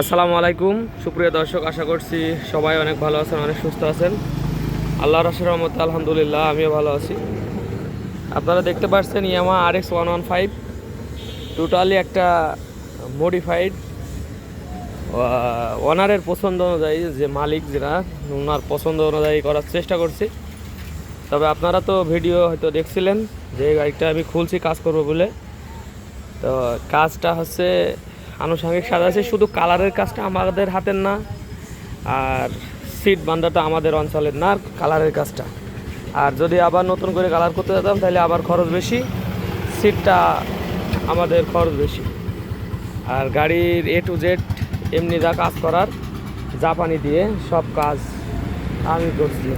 আসসালামু আলাইকুম। সুপ্রিয় দর্শক, আশা করছি সবাই অনেক ভালো আছেন, অনেক সুস্থ আছেন। আল্লাহর রসের রহমতে আলহামদুলিল্লাহ, আমিও ভালো আছি। আপনারা দেখতে পাচ্ছেন Yamaha R X one one five, totally একটা মডিফাইড ওনারের পছন্দ অনুযায়ী যে মালিক যেটা, ওনার পছন্দ অনুযায়ী করার চেষ্টা করছি। তবে আপনারা তো ভিডিও হয়তো দেখছিলেন যে গাড়িটা আমি খুলছি কাজ করব বলে। তো কাজটা হচ্ছে আনুষঙ্গিক সাজাচ্ছে শুধু কালারের কাজটা আমাদের হাতের না, আর সিট বান্ধাটা আমাদের অঞ্চলের না কালারের কাজটা। আর যদি আবার নতুন করে কালার করতে যেতাম, তাহলে আবার খরচ বেশি সিটটা আমাদের খরচ বেশি। আর গাড়ির এ টু জেড এমনি যা কাজ করার, জাপানি দিয়ে সব কাজ আমি করছি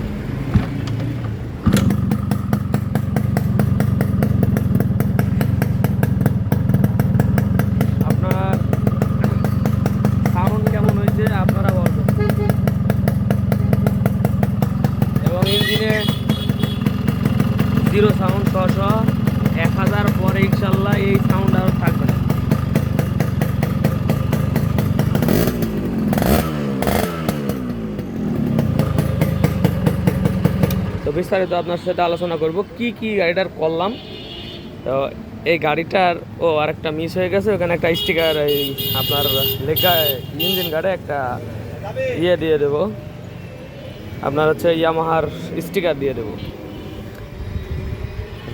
আপনার সাউন্ড কেমন হয়েছে আপনারা বলবেন এবং ইঞ্জিনে জিরো সাউন্ড ছশো এক হাজার পরে ইনশাল্লাহ এই সাউন্ড আর থাকবে না তো বিস্তারিত আপনার সাথে আলোচনা করব। কি কি গাড়িটার করলাম? তো এই গাড়িটার, ও, আরেকটা মিস হয়ে গেছে। ওখানে একটা স্টিকার এই, আপনার লেখা, ইঞ্জিন গার্ডে একটা ইয়ে দিয়ে দেবো। আপনার হচ্ছে ইয়ামাহার স্টিকার দিয়ে দেবো।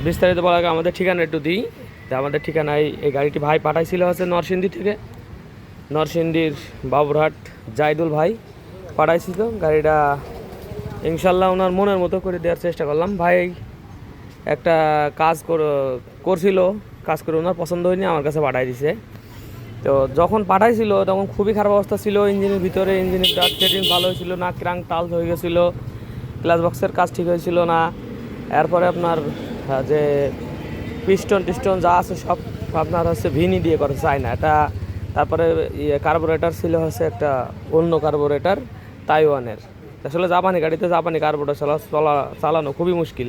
বিস্তারিত বলার আগে আমাদের ঠিকানা একটু দিই। তা আমাদের ঠিকানায় এই গাড়িটি ভাই পাঠাইছিল হচ্ছে নরসিংদী থেকে। নরসিংদীর বাবুরহাট জাইদুল ভাই পাঠাইছিল। গাড়িটা ইনশাল্লাহ ওনার মনের মতো করে দেওয়ার চেষ্টা করলাম। ভাই একটা কাজ কর- করছিল, কাজ করে ওনার পছন্দ হয়নি, আমার কাছে পাঠাই দিছে। তো যখন পাঠাইছিল, তখন খুবই খারাপ অবস্থা ছিল, ইঞ্জিনের ভিতরে ইঞ্জিনের ডাক সেটিং ভালো হয়েছিল না ক্রাং তাল হয়ে গেছিল, গ্লাস বক্সের কাজ ঠিক হয়েছিল না। এরপরে আপনার যে পিস্টন টিস্টন যা আছে সব আপনার হচ্ছে ভিনি দিয়ে করে চায় না। এটা তারপরে ইয়ে কার্বোরেটার ছিল হচ্ছে একটা অন্য কার্বোরেটার তাইওয়ানের আসলে জাপানি গাড়িতে জাপানি কার্বোরেটার চালা চলা চালানো খুবই মুশকিল।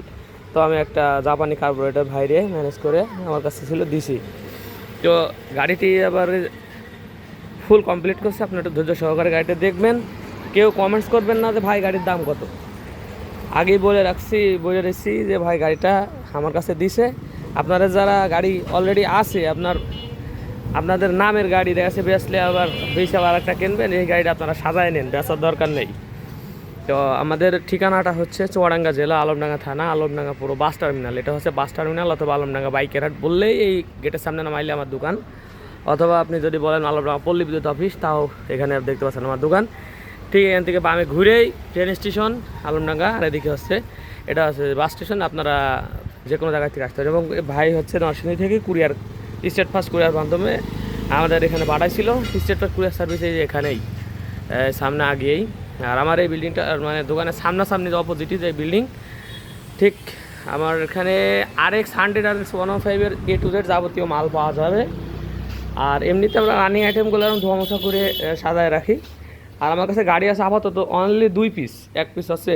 তো আমি একটা জাপানি কার্বোরেটার ভাইরে ম্যানেজ করে আমার কাছে ছিল দিছি। তো গাড়িটি আবার ফুল কমপ্লিট করছে। আপনি একটু ধৈর্য সহকারে গাড়িটা দেখবেন। কেউ কমেন্টস করবেন না যে, ভাই, গাড়ির দাম কত? আগেই বলে রাখছি, বলে রেখেছি যে, ভাই, গাড়িটা আমার কাছে দিছে। আপনারা যারা গাড়ি অলরেডি আছে, আপনার আপনাদের নামের গাড়ি দেখা বেচলে আবার বেশি আবার একটা কিনবেন। এই গাড়িটা আপনারা সাজায় নেন, বেচার দরকার নেই। তো আমাদের ঠিকানাটা হচ্ছে চুয়াডাঙ্গা জেলা আলমডাঙ্গা থানা, আলমডাঙ্গা পুরো বাস টার্মিনাল। এটা হচ্ছে বাস টার্মিনাল অথবা আলমডাঙ্গা বাইকের হাট বললেই এই গেটের সামনে নামাইলে আমার দোকান। অথবা আপনি যদি বলেন আলমডাঙ্গা পল্লী বিদ্যুৎ অফিস, তাও এখানে দেখতে পাচ্ছেন আমার দোকান। ঠিক এখান থেকে বামে ঘুরেই ট্রেন স্টেশন আলমডাঙ্গা, আর এদিকে হচ্ছে এটা হচ্ছে বাস স্টেশন আপনারা যে কোনো জায়গা থেকে আসতে পারেন। এবং ভাই হচ্ছে নরসিংদী থেকে কুরিয়ার, স্টেট ফার্স্ট কুরিয়ার মাধ্যমে আমাদের এখানে পাঠাইছিল। স্টেট ফার্স্ট কুরিয়ার সার্ভিস এই এখানেই সামনে আগিয়েই আর আমার এই বিল্ডিংটা মানে দোকানের সামনাসামনি যে অপোজিটই যে বিল্ডিং ঠিক আমার এখানে R X hundred R X one ফাইভের এ টু জেড যাবতীয় মাল পাওয়া যাবে। আর এমনিতে আমরা রানিং আইটেমগুলো এরকম ধোয়া মোছা করে সাজায় রাখি। আর আমার কাছে গাড়ি আছে আপাতত অনলি দুই পিস এক পিস হচ্ছে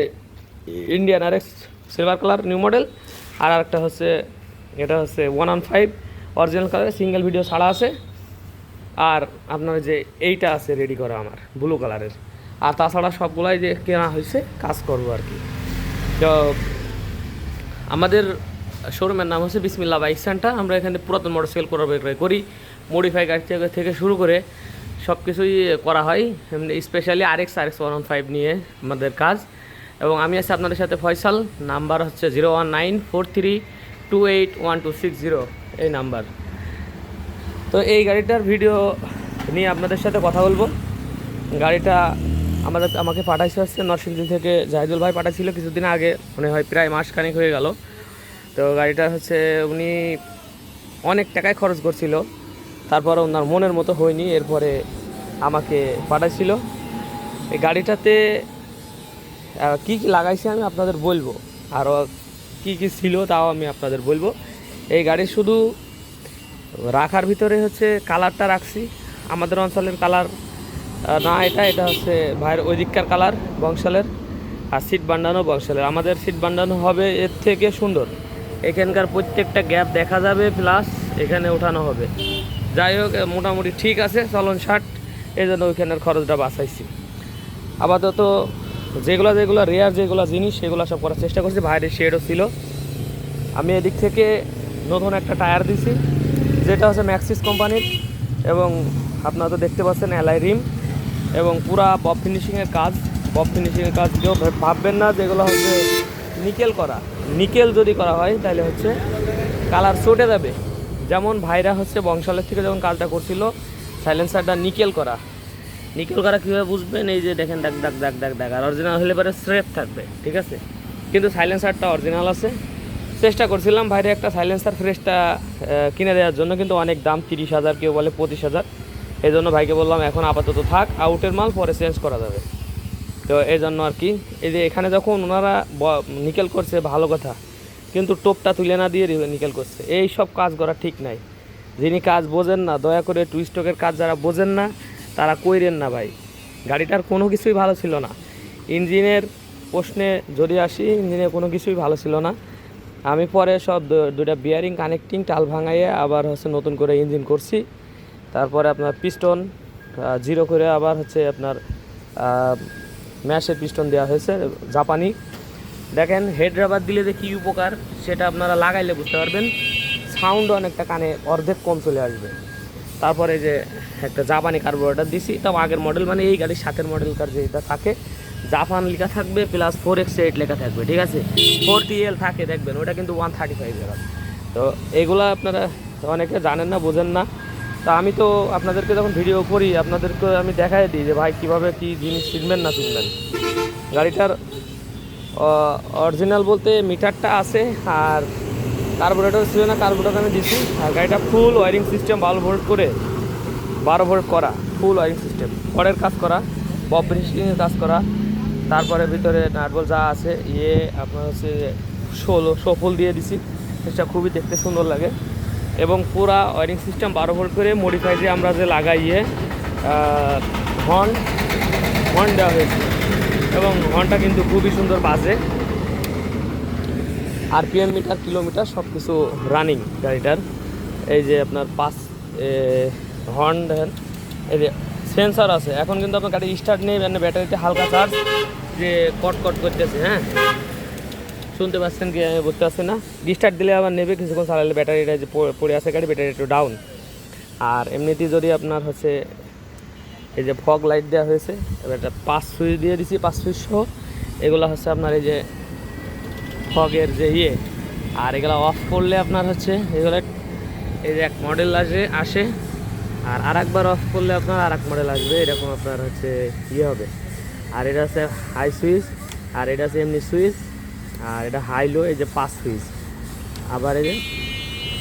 Indian R X silver colour new model আর আরেকটা হচ্ছে, এটা হচ্ছে one one five original colour single video ছাড়া আছে। আর আপনার যে এইটা আছে রেডি করা আমার ব্লু কালারের আর তাছাড়া সবগুলাই যে কেনা হয়েছে, কাজ করব আর কি। তো আমাদের শোরুমের নাম হচ্ছে বিসমিল্লা বাইক সেন্টার। আমরা এখানে পুরাতন মোটর সেল করার বিক্রয় করি মডিফাই গাড়ি থেকে শুরু করে সব কিছুই করা হয়। Specially R X R X one five নিয়ে আমাদের কাজ। এবং আমি আছি আপনাদের সাথে ফয়সাল, নাম্বার হচ্ছে zero one nine four three two eight one two six zero এই নাম্বার। তো এই গাড়িটার ভিডিও নিয়ে আপনাদের সাথে কথা বলব। গাড়িটা আমাদের আমাকে পাঠাইছে হচ্ছে নরসিংদী থেকে জাহিদুল ভাই পাঠাইছিল কিছুদিন আগে, মনে হয় প্রায় মাস খানিক হয়ে গেল। তো গাড়িটা হচ্ছে উনি অনেক টাকায় খরচ করছিল তারপরে ওনার মনের মতো হয়নি, এরপরে আমাকে পাঠাইছিল। এই গাড়িটাতে কি কি লাগাইছে আমি আপনাদের বলব, আরও কি কি ছিল তাও আমি আপনাদের বলব। এই গাড়ি শুধু রাখার ভিতরে হচ্ছে কালারটা রাখছি, আমাদের অঞ্চলের কালার না, এটা এটা হচ্ছে ভাইয়ের ওই দিককার কালার বংশালের। আর সিট বান্ডানো বংশালের। আমাদের সিট বান্ডানো হবে, এর থেকে সুন্দর। এখানকার প্রত্যেকটা গ্যাপ দেখা যাবে প্লাস এখানে ওঠানো হবে। যাই হোক মোটামুটি ঠিক আছে, চলন শার্ট এই জন্য ওইখানের খরচটা বাঁচাইছি। আপাতত যেগুলো যেগুলো রেয়ার যেগুলো জিনিস, সেগুলো সব করার চেষ্টা করছি। বাইরের শেডও ছিল। আমি এদিক থেকে নতুন একটা টায়ার দিছি, যেটা হচ্ছে ম্যাক্সিস কোম্পানির। এবং আপনারা তো দেখতে পাচ্ছেন অ্যালাই রিম এবং পুরা বব ফিনিশিংয়ের কাজ বব ফিনিশিংয়ের কাজ কেউ ভাববেন না যেগুলো হচ্ছে নিকেল করা। নিকেল যদি করা হয়, তাহলে হচ্ছে কালার চটে যাবে। যেমন ভাইরা হচ্ছে বংশালের থেকে যখন কাজটা করছিল সাইলেন্সারটা নিকেল করা। নিকেল করা কীভাবে বুঝবেন? এই যে দেখেন ডাক ডাক ডাক ডাক ডাক আর অরিজিনাল হলে পরে স্রেফ থাকবে, ঠিক আছে? কিন্তু সাইলেন্সারটা অরিজিনাল আছে। চেষ্টা করছিলাম ভাইরে একটা সাইলেন্সার ফ্রেশটা কিনে দেওয়ার জন্য, কিন্তু অনেক দাম, তিরিশ হাজার, কেউ বলে পঁচিশ হাজার। এই জন্য ভাইকে বললাম, এখন আপাতত থাক, আউটের মাল পরে চেঞ্জ করা যাবে। তো এই জন্য আর কি, এই যে এখানে যখন ওনারা নিকেল করছে, ভালো কথা, কিন্তু টোপটা তুলে না দিয়ে নিকেল করছে। এই সব কাজ করা ঠিক নাই। যিনি কাজ বোঝেন না, দয়া করে টুইস্টকের কাজ যারা বোঝেন না, তারা কইরেন না ভাই। গাড়িটার কোনো কিছুই ভালো ছিল না। ইঞ্জিনের প্রশ্নে যদি আসি, ইঞ্জিনের কোনো কিছুই ভালো ছিল না। আমি পরে সব দুটা বিয়ারিং কানেক্টিং টাল ভাঙাইয়ে আবার হচ্ছে নতুন করে ইঞ্জিন করছি। তারপরে আপনার পিস্টন জিরো করে আবার হচ্ছে আপনার ম্যাশের পিস্টন দেওয়া হয়েছে, জাপানি। দেখেন, হেড রাবার দিলে যে কী উপকার, সেটা আপনারা লাগাইলে বুঝতে পারবেন। সাউন্ড অনেকটা কানে অর্ধেক কম চলে আসবে। তারপরে যে একটা জাপানি কার্বোরেটার দিছি তাও আগের মডেল মানে এই গাড়ির সাথের মডেলকার যেটা থাকে, জাপান লেখা থাকবে প্লাস ফোর এক্স এইট লেখা থাকবে, ঠিক আছে? ফোর টিএল থাকে, দেখবেন, ওটা কিন্তু ওয়ান থার্টি ফাইভ তো এগুলো আপনারা অনেকে জানেন না, বোঝেন না। তা আমি তো আপনাদেরকে যখন ভিডিও করি, আপনাদেরকে আমি দেখাই দিই যে ভাই কীভাবে কী জিনিস চিনবেন না চিনবেন গাড়িটার অরিজিনাল বলতে মিটারটা আছে আর কার্বোরেটর ছিল না কার্বোরেটর আমি দিছি। আর গাড়িটা ফুল ওয়ারিং সিস্টেম বারো ভোল্ট করে, বারো ভোল্ট করা ফুল ওয়ারিং সিস্টেম খড়ের কাজ করা বব ফিনিশিংয়ের কাজ করা। তারপরে ভিতরে নাটবল যা আছে ইয়ে আপনার হচ্ছে ষোলো শোফুল দিয়ে দিছি। সেটা খুবই দেখতে সুন্দর লাগে। এবং পুরা ওয়ারিং সিস্টেম বারো ভোল্ট করে মডিফাই যে আমরা যে লাগাইয়ে হর্ন হর্ন দেওয়া হয়েছে। এবং হর্নটা কিন্তু খুবই সুন্দর বাজে। আরপিএম মিটার কিলোমিটার সব কিছু রানিং গাড়িটার। এই যে আপনার পাস হর্ন দেখেন। এই যে সেন্সার আছে। এখন কিন্তু আপনার গাড়ি স্টার্ট নেই মানে ব্যাটারিতে হালকা চার্জ যে কট কট করতেছে হ্যাঁ? শুনতে পাচ্ছেন কি আমি বুঝতে পারছি না? স্টার্ট দিলে আবার নেবে, কিছুক্ষণ চালালে ব্যাটারিটা যে পড়ে- আছে গাড়ি ব্যাটারি একটু ডাউন আর এমনিতে যদি আপনার হচ্ছে, এই যে ফগ লাইট দেওয়া হয়েছে, এবার একটা পাঁচ সুইচ দিয়ে দিছি পাঁচ সুইচ সহ, এগুলো হচ্ছে আপনার এই যে ফগের যে ইয়ে আর এগুলো অফ করলে আপনার হচ্ছে, এগুলো এই যে এক মডেল আসে আসে, আর আর একবার অফ করলে আপনার আর এক মডেল আসবে, এরকম আপনার হচ্ছে ইয়ে হবে। আর এটা হচ্ছে হাই সুইচ আর এটা হচ্ছে এমনি সুইচ আর এটা হাই লো এই যে পাঁচ সুইচ আবার এই যে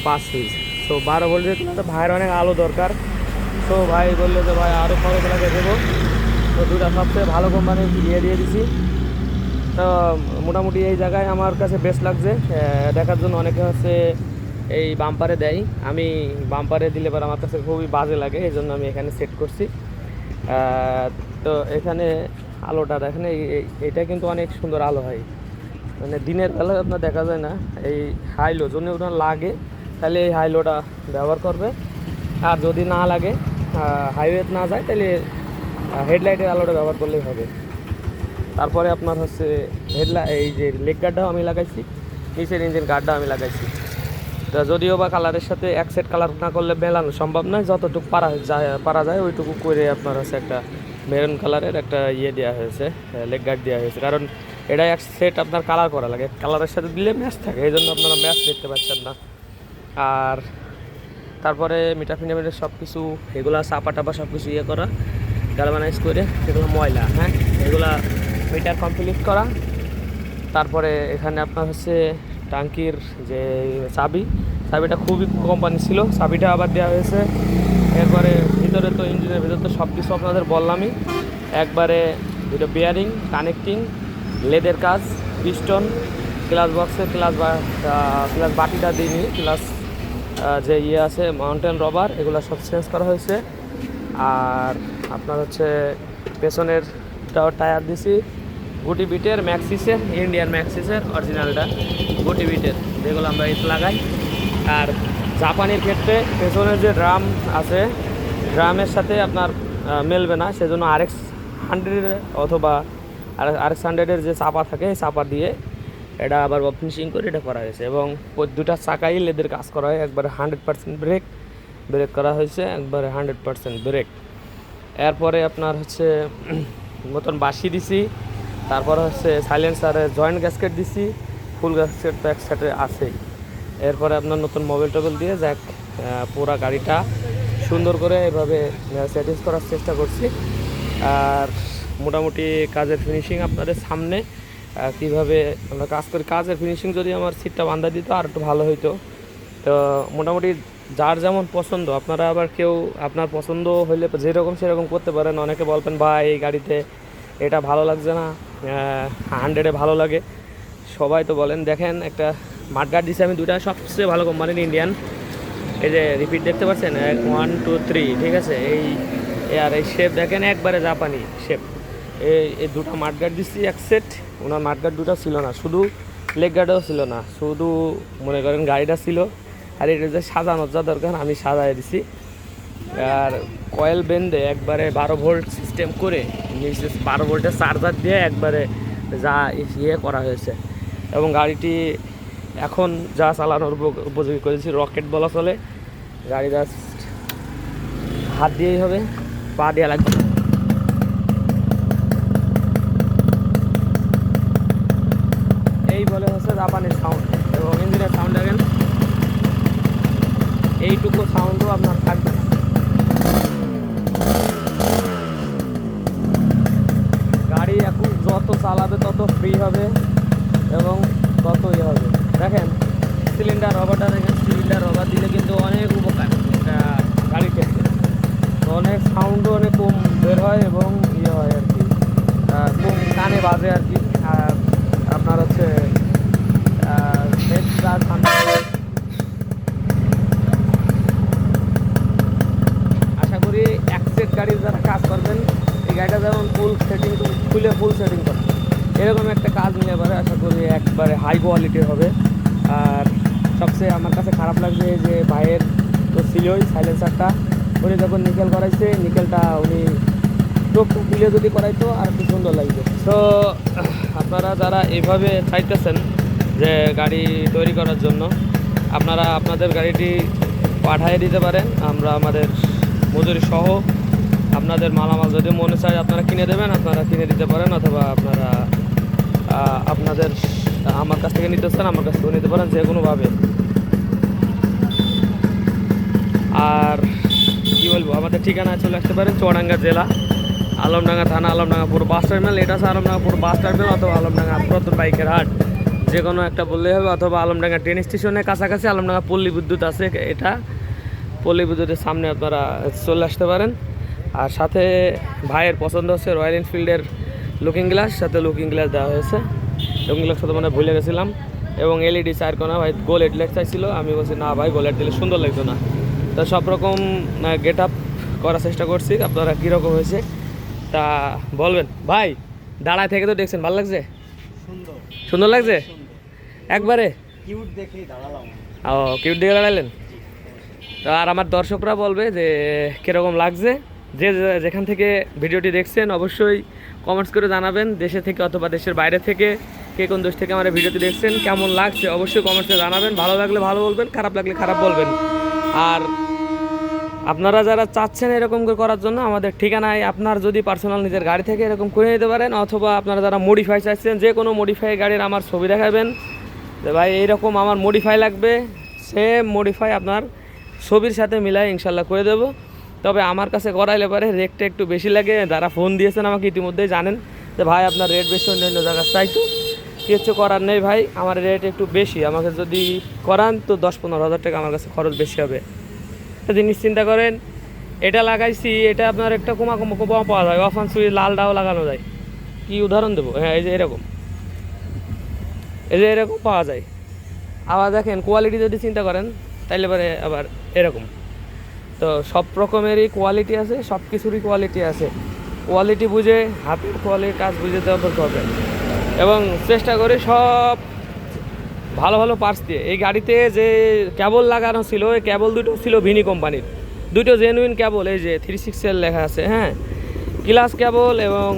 পাঁচ সুইচ তো বারো ভোল্টের তো ভাইয়ের অনেক আলো দরকার। তো ভাই বলল যে, ভাই আরও খরচ লাগে দেবো। তো দুটা সবচেয়ে ভালো কোম্পানির দিয়ে দিয়ে দিছি। তো, মোটামুটি এই জায়গায় আমার কাছে বেস্ট লাগছে। দেখার জন্য অনেকে হচ্ছে এই বাম্পারে দেয়। আমি বাম্পারে দিলে পর আমার কাছে খুবই বাজে লাগে, এই জন্য আমি এখানে সেট করছি। তো এখানে আলোটা দেখেন, এই- এই- এটা কিন্তু অনেক সুন্দর আলো হয়। মানে দিনের বেলা আপনার দেখা যায় না, এই হাইলো যদি ওটা লাগে, তাহলে এই হাইলোটা ব্যবহার করবে। আর যদি না লাগে হাইওয়ে না যায়, তাহলে হেডলাইটের আলোটা ব্যবহার করলেই হবে। তারপরে আপনার হচ্ছে হেডলাইট এই যে লেগ গার্ডটাও আমি লাগাইছি, নিচের ইঞ্জিন গার্ডটা আমি লাগাইছি। তা যদিও বা কালারের সাথে এক সেট কালার না করলে মেলানো সম্ভব নয়, যতটুকু পারা যায় পারা যায়, ওইটুকু করে আপনার হচ্ছে একটা মেরুন কালারের একটা ইয়ে দেওয়া হয়েছে লেগ গার্ড দেওয়া হয়েছে। কারণ এটা এক সেট আপনার কালার করা লাগে। কালারের সাথে দিলে ম্যাচ থাকে, এই জন্য আপনারা ম্যাচ দেখতে পাচ্ছেন না। আর তারপরে মিটার ফিনামিটার সব কিছু এগুলা চাপা টাপা সব কিছু ইয়ে করা গ্যালভানাইজ করে এগুলো ময়লা হ্যাঁ? এগুলা মিটার কমপ্লিট করা। তারপরে এখানে আপনার হচ্ছে টাঙ্কির যে চাবি, চাবিটা খুবই কোম্পানি ছিল। চাবিটা আবার দেওয়া হয়েছে। এরপরে ভিতরে তো ইঞ্জিনের ভিতরে তো সব কিছু আপনাদের বললামই। একবারে দুটো বিয়ারিং কানেক্টিং লেদের কাজ, পিস্টন, ক্লাস বক্সে, ক্লাস ক্লাস বাটিটা দিইনি ক্লাস যে ইয়ে আছে, মাউন্টেন রবার, এগুলো সব চেঞ্জ করা হয়েছে। আর আপনার হচ্ছে পেছনের টায়ার দিছি, গুটি বিটের ম্যাক্সিসের, ইন্ডিয়ান ম্যাক্সিসের অরিজিনালটা, গুটি বিটের, যেগুলো আমরা ইট লাগাই। আর জাপানের ক্ষেত্রে পেছনের যে ড্রাম আছে, ড্রামের সাথে আপনার মেলবে না, সেজন্য আরএক্স হান্ড্রেড অথবা আরএক্স হান্ড্রেডের যে চাপা থাকে চাপা দিয়ে এটা আবার ফিনিশিং করে এটা করা হয়েছে এবং দুটা চাকাই লেদের কাজ করা হয়। একবারে হান্ড্রেড পার্সেন্ট ব্রেক ব্রেক করা হয়েছে, একবারে হান্ড্রেড পার্সেন্ট ব্রেক এরপরে আপনার হচ্ছে মতন বাসি দিছি, তারপর হচ্ছে সাইলেন্সারে জয়েন্ট গ্যাসকেট দিছি ফুল গ্যাসকেট তো একসাথে আছেই। এরপরে আপনার নতুন মোবাইল টোবেল দিয়ে যাক পুরা গাড়িটা সুন্দর করে এভাবে সেটিস করার চেষ্টা করছি। আর মোটামুটি কাজের ফিনিশিং আপনাদের সামনে। কীভাবে আমরা কাজ করি? কাজের ফিনিশিং যদি আমার সিটটা বান্ধা দিত, আর একটু ভালো হইতো। তো মোটামুটি যার যেমন পছন্দ, আপনারা আবার কেউ আপনার পছন্দ হইলে যেরকম সেরকম করতে পারেন। অনেকে বলবেন, ভাই, এই গাড়িতে এটা ভালো লাগছে না হান্ড্রেডে ভালো লাগে। সবাই তো বলেন, দেখেন একটা মাঠগার্ড দিছি আমি দুটা সবচেয়ে ভালো কোম্পানির ইন্ডিয়ান এই যে রিপিট দেখতে পাচ্ছেন? ওয়ান টু থ্রি ঠিক আছে? এই আর এই শেপ দেখেন, একবারে জাপানি শেপ এই দুটো মাঠগার্ড দিচ্ছি এক সেট ওনার মাঠগার্ড দুটো ছিল না, শুধু লেগ গার্ডও ছিল না, শুধু মনে করেন গাড়িটা ছিল। আর এটা যে সাজানোর যা দরকার, আমি সাজাই দিছি। আর কয়েল বেঁধে একবারে বারো ভোল্ট সিস্টেম করে, নিচে বারো ভোল্টের চার্জার দিয়ে একবারে যা ইয়ে করা হয়েছে। এবং গাড়িটি এখন যা চালানোর উপ- উপযোগী করেছি রকেট বলা চলে। গাড়ি জাস্ট হাত দিয়েই হবে, পা দেওয়া লাগবে না। এই বলে হচ্ছে জাপানের সাউন্ড এবং ইঞ্জিনের সাউন্ড দেখেন। এইটুকু সাউন্ডও আপনার থাকবে। গাড়ি এখন যত চালাবে তত ফ্রি হবে, এবং তত ইয়ে হবে। দেখেন সিলিন্ডার রবারটা দেখেন সিলিন্ডার রবার দিলে কিন্তু অনেক উপকার। এটা ক্ষেত্রে। অনেক সাউন্ডও অনেক কম বের হয় এবং ইয়ে হয় আর কি। কম কানে বাজে আর আপনার হচ্ছে আহ, হেডটা ঠান্ডা হয়। আশা করি এক সেট গাড়ির যারা কাজ করবেন এই গাড়িটা যেমন ফুল সেটিং খুলে ফুল সেটিং করে এরকম একটা কাজ নিয়ে এবারে আশা করি একবারে হাই কোয়ালিটির হবে। আর সবচেয়ে আমার কাছে খারাপ লাগছে যে ভাইয়ের তো ছিলই সাইলেন্সারটা উনি যখন নিকেল করাইছে, নিকেলটা উনি টোপ খুলে যদি করাইতো আর একটু সুন্দর লাগবে তো আপনারা যারা এইভাবে চাইতেছেন যে গাড়ি তৈরি করার জন্য, আপনারা আপনাদের গাড়িটি পাঠিয়ে দিতে পারেন। আমরা আমাদের মজুরি সহ আপনাদের মালামাল যদি মনে চায় আপনারা কিনে দেবেন, আপনারা কিনে দিতে পারেন, অথবা আপনারা আপনাদের আমার কাছ থেকে নিতে চান, আমার কাছ থেকে নিতে পারেন যে কোনোভাবে আর কি বলব, আমাদের ঠিকানা চলে আসতে পারেন, চুয়াডাঙ্গা জেলা, আলমডাঙ্গা থানা, আলমডাঙ্গা পুরো বাস টার্মিনাল, এটা আছে আলমডাঙ্গা পুরো বাস টার্মিনাল অথবা আলমডাঙ্গা প্রত বাইকের হাট। যে কোনো একটা বললেই হবে, অথবা আলমডাঙ্গা ট্রেন স্টেশনের কাছাকাছি আলমডাঙ্গা পল্লী বিদ্যুৎ আছে, এটা পল্লী বিদ্যুতের সামনে আপনারা চলে আসতে পারেন। আর সাথে ভাইয়ের পছন্দ হচ্ছে রয়্যাল এনফিল্ডের লুকিং গ্লাস সাথে লুকিং গ্লাস দেওয়া হয়েছে। লুকিং গ্লাস সাথে মানে ভুলে গেছিলাম। এবং এলইডি চার কোনা ভাই গোল হেডলাইট চাইছিল। আমি বলছি না ভাই গোল হেড দিলে সুন্দর লাগতো না। তো সব রকম গেট আপ করার চেষ্টা করছি। আপনারা কীরকম হয়েছে তা বলবেন। ভাই দাঁড়ায় থেকে তো দেখছেন ভালো লাগছে? সুন্দর। সুন্দর লাগছে? একবারে? কিউট দেখেই দাঁড়ালাম ও কিউট দিকে দাঁড়ালেন? তো আর আমার দর্শকরা বলবে যে কীরকম লাগছে? যে যেখান থেকে ভিডিওটি দেখছেন, অবশ্যই কমেন্টস করে জানাবেন, দেশে থেকে অথবা দেশের বাইরে থেকে কে কোন দেশ থেকে আমার ভিডিওটি দেখছেন, কেমন লাগছে অবশ্যই কমেন্টসে জানাবেন, ভালো লাগলে ভালো বলবেন, খারাপ লাগলে খারাপ বলবেন। আর আপনারা যারা চাচ্ছেন এরকম করে করার জন্য, আমাদের ঠিকানায় আপনার যদি পার্সোনাল নিজের গাড়ি থেকে এরকম করে নিতে পারেন, অথবা আপনারা যারা মডিফাই চাইছেন যে কোনো মডিফাই গাড়ির আমার ছবি দেখাবেন, যে ভাই এইরকম আমার মডিফাই লাগবে সেম মডিফাই আপনার ছবির সাথে মিলাই ইনশাল্লাহ করে দেবো। তবে আমার কাছে করাইলে পারে রেটটা একটু বেশি লাগে। যারা ফোন দিয়েছেন আমাকে ইতিমধ্যেই জানেন যে, ভাই, আপনার রেট বেশি, অন্যান্য জায়গার চাইতো কিছু করার নেই ভাই, আমার রেট একটু বেশি। আমাকে যদি করান তো দশ পনেরো হাজার টাকা আমার কাছে খরচ বেশি হবে। একটা জিনিস চিন্তা করেন, এটা লাগাইছি, এটা আপনার একটা কোমা কোমা কোমা পাওয়া যায় অফান সুইচ লালটাও লাগানো যায়। কি উদাহরণ দেবো? হ্যাঁ এই যে এরকম। এই যে এরকম পাওয়া যায়। আবার দেখেন কোয়ালিটি যদি চিন্তা করেন, তাইলে পরে আবার এরকম। তো সব রকমেরই কোয়ালিটি আছে, সব কিছুরই কোয়ালিটি আছে। কোয়ালিটি বুঝে হাতের কোয়ালিটির কাজ বুঝে দেওয়া করতে হবে। এবং চেষ্টা করি সব ভালো ভালো পার্টস দিয়ে। এই গাড়িতে যে কেবল লাগানো ছিল ওই কেবল দুটো ছিল ভিনি কোম্পানির দুটো জেনুইন কেবল এই যে থ্রি সিক্সের লেখা আছে হ্যাঁ? ক্লাস কেবল এবং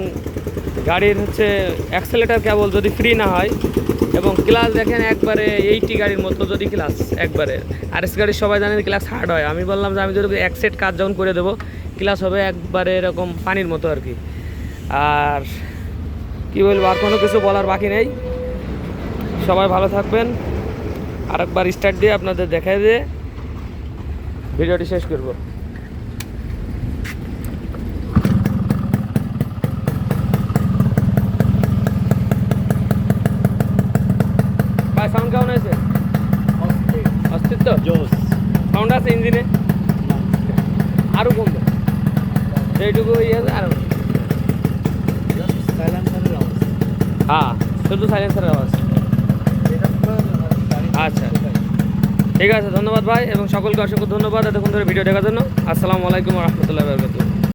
গাড়ির হচ্ছে অ্যাক্সেলেটার কেবল যদি ফ্রি না হয় এবং ক্লাস দেখেন একবারে এইটি গাড়ির মতো যদি ক্লাস একবারে। আর এস গাড়ির সবাই জানেন ক্লাস হার্ড হয়। আমি বললাম যে আমি যদি এক সেট কাজ যখন করে দেবো ক্লাস হবে একবারে এরকম পানির মতো আর কি। আর কি বলব, আর কোনো কিছু বলার বাকি নেই। সবাই ভালো থাকবেন। আরেকবার স্টার্ট দিয়ে আপনাদের দেখাই দিয়ে ভিডিওটি শেষ করব। সাউন্ড কেমন আছে অস্তিত্ব জোস সাউন্ড আছে ইঞ্জিনে? আরও কমবে। যেটুকু ইয়ে আছে আরও হ্যাঁ শুধু সাইলেন্সারের আওয়াজ। আচ্ছা। ঠিক আছে ধন্যবাদ ভাই এবং সকলকে অসংখ্য ধন্যবাদ এতক্ষণ ধরে ভিডিও দেখার জন্য। আসসালামু আলাইকুম রহমতুল্লাহ বরকাতুহ।